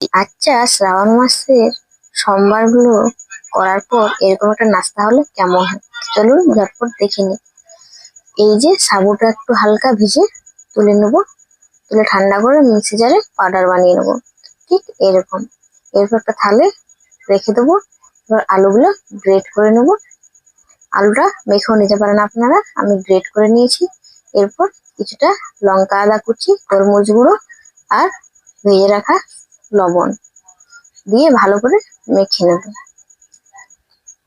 আচ্ছা শ্রাবণ মাসের সোমবারগুলো করার পর এরকম একটা নাস্তা হলে কেমন হয়? চলুন ঝটপট দেখে নিই। এই যে সাবুটা একটু হালকা ভিজে তুলে নেব। তুলে ঠান্ডা করে মিক্সি জারে পাউডার বানিয়ে নেব। ঠিক এরকম। এরপর একটা থালে রেখে দেবো। এবার আলুগুলো গ্রেট করে নেব। আলুটা মেখেও নিতে পারেন আপনারা। আমি গ্রেট করে নিয়েছি। এরপর কিছুটা লঙ্কা আদা কুচি, তরমুজ গুঁড়ো আর ভেজে রাখা লবণ দিয়ে ভালো করে মেখে নেব।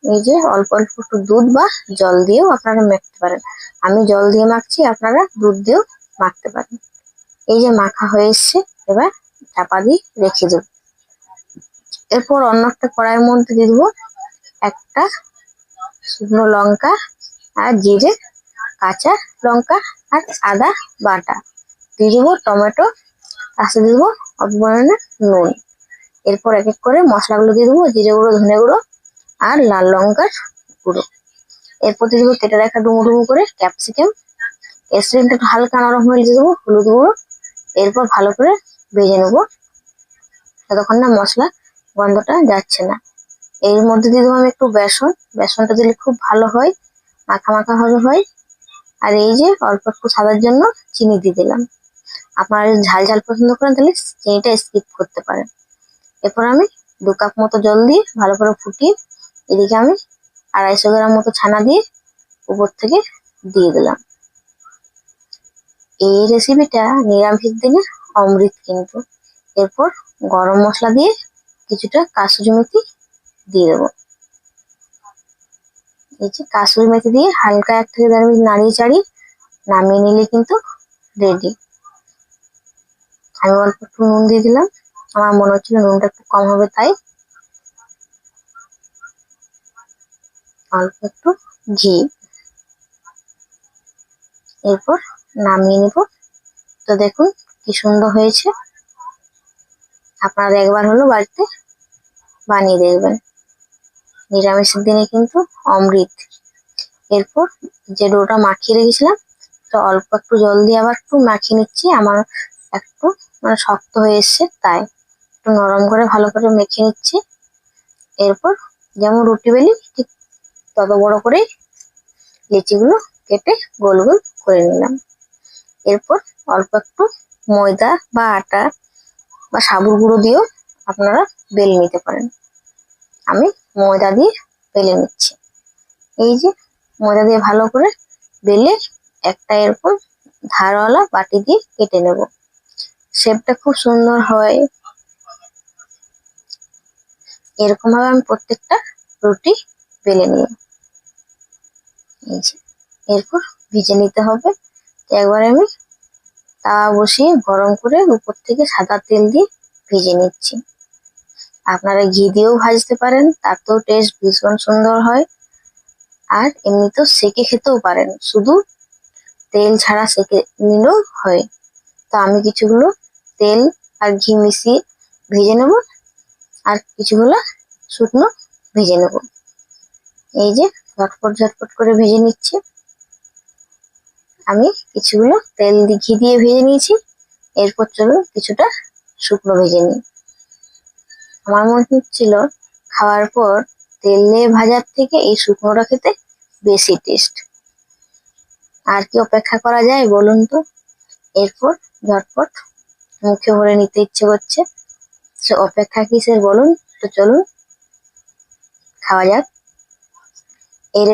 এই যে অল্প অল্প একটু দুধ বা জল দিয়েও আপনারা মাখতে পারেন। আমি জল দিয়ে মাখছি, আপনারা দুধ দিয়েও মাখতে পারেন। এই যে মাখা হয়ে এসছে, এবার চাপা দিয়ে রেখে দেব। এরপর অন্য একটা কড়াইয়ের মধ্যে দিয়ে দেবো একটা শুকনো লঙ্কা আর জিরে, কাঁচা লঙ্কা আর আদা বাটা। দিয়ে দেবো টমেটো তার সাথে দেবো অল্প পরিমাণে নুন। এরপর এক এক করে মশলাগুলো দিয়ে দেবো, জিরে গুঁড়ো, ধনে গুঁড়ো আর লাল লঙ্কার গুঁড়ো। এরপর দিয়ে দেবো কেটে রাখা ডুমো ডুমো করে ক্যাপসিকাম। এসরেন্টটা একটু হালকা নরম হয়ে দিয়ে দেবো, হলুদ গুঁড়ো। এরপর ভালো করে ভেজে নেব। যতক্ষণ না মশলা গন্ধটা যাচ্ছে না। এর মধ্যে দিয়ে দেবো আমি একটু বেসন। বেসনটা দিলে খুব ভালো হয়, মাখা মাখা ভাবে হয়। আর এই যে অল্প একটু সাদার জন্য চিনি দিয়ে দিলাম। আপনারা ঝাল ঝাল পছন্দ করেন, তাহলে চিনিটা স্কিপ করতে পারেন। এরপর আমি দু কাপ মতো জল দিয়ে ভালো করে ফুটিয়ে এদিকে আমি আড়াইশো গ্রাম মতো ছানা দিয়ে উপর থেকে দিয়ে দিলাম। এই রেসিপিটা নিরামিষ দিনে অমৃত কিন্তু। এরপর গরম মশলা দিয়ে কিছুটা কাসুরি মেথি দিয়ে দেবো। এই যে কাসুরি মেথি দিয়ে হালকা এক থেকে দেড় মিনিট নাড়িয়ে চাড়িয়ে নামিয়ে নিলে কিন্তু রেডি আমি অল্প একটু নুন দিয়ে দিলাম। আমার মনে হচ্ছিল নুনটা একটু কম হবে তাই। অল্প একটু ঘি। এরপর নামিয়ে নেব। তো দেখুন কি সুন্দর হয়েছে। আপনারা একবার হলো বাড়িতে বানিয়ে দেখবেন। নিরামিষের দিনে কিন্তু অমৃত। এরপর যে ডোটা মাখিয়ে রেখেছিলাম, তো অল্প একটু জল দিয়ে আবার একটু মাখিয়ে নিচ্ছি। আমার একটু মানে শক্ত হয়ে এসছে, তাই একটু নরম করে ভালো করে মেখে নিচ্ছি। এরপর যেমন রুটি বেলি, ঠিক তত বড় করেই লিচিগুলো কেটে গোল গোল করে নিলাম। এরপর অল্প একটু ময়দা বা আটা বা সাবুর গুঁড়ো দিয়েও আপনারা বেলে নিতে পারেন। আমি ময়দা দিয়ে বেলে নিচ্ছি। এই যে ময়দা দিয়ে ভালো করে বেলে একটা এরকম ধারওয়ালা বাটি দিয়ে কেটে নেব। শেপটা খুব সুন্দর হয়। এরকম ভাবে আমি প্রত্যেকটা রুটি বেলে নিই। এই যে, এরপর ভিজে নিতে হবে। তো একবার আমি তাওয়া বসিয়ে গরম করে উপর থেকে সাদা তেল দিয়ে ভিজে নিচ্ছি। আপনারা ঘি দিয়েও ভাজতে পারেন, তাতেও টেস্ট ভীষণ সুন্দর হয়। আর এমনিতেও সেকে খেতেও পারেন, শুধু তেল ছাড়া সেকে নিলেও হয়। তো আমি কিছুগুলো তেল আর ঘি মিশিয়ে ভেজে নেব আর কিছুগুলো শুকনো ভেজে নেব। এই যে ঝটপট ঝটপট করে ভেজে নিচ্ছে। আমি কিছুগুলো তেল ঘি দিয়ে ভেজে নিয়েছি। এরপর চলুন কিছুটা শুকনো ভেজে নিই। আমার মনে হচ্ছিল খাওয়ার পর তেলে ভাজার থেকে এই শুকনোটা খেতে বেশি টেস্ট আর কি অপেক্ষা করা যায় বলুন তো? এরপর ঝটপট মুখে ভরে নিতে ইচ্ছে করছে। সে অপেক্ষা কিসের বলুন? তো চলুন, খাওয়া যাক।